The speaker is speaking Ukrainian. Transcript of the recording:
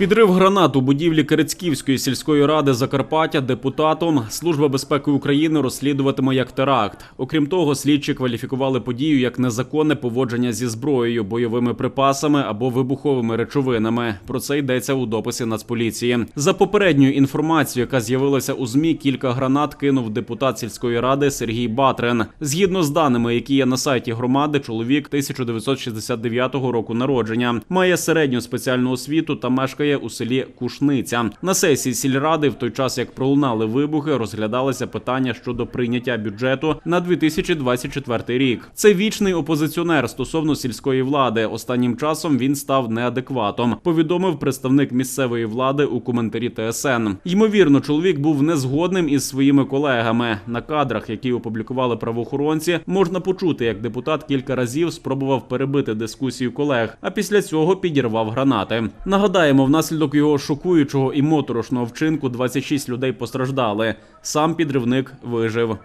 Підрив гранат у будівлі Керецьківської сільської ради Закарпаття депутатом Служба безпеки України розслідуватиме як теракт. Окрім того, слідчі кваліфікували подію як незаконне поводження зі зброєю, бойовими припасами або вибуховими речовинами. Про це йдеться у дописі Нацполіції. За попередньою інформацією, яка з'явилася у змі, кілька гранат кинув депутат сільської ради Сергій Батрин. Згідно з даними, які є на сайті громади, чоловік 1969 року народження, має середню спеціальну освіту та мешкає у селі Кушниця. На сесії сільради, в той час як пролунали вибухи, розглядалися питання щодо прийняття бюджету на 2024 рік. Це вічний опозиціонер стосовно сільської влади. Останнім часом він став неадекватом. Повідомив представник місцевої влади у коментарі ТСН. Ймовірно, чоловік був незгодним із своїми колегами. На кадрах, які опублікували правоохоронці, можна почути, як депутат кілька разів спробував перебити дискусію колег, а після цього підірвав гранати. Нагадаємо, внаслідок його шокуючого і моторошного вчинку 26 людей постраждали. Сам підривник вижив.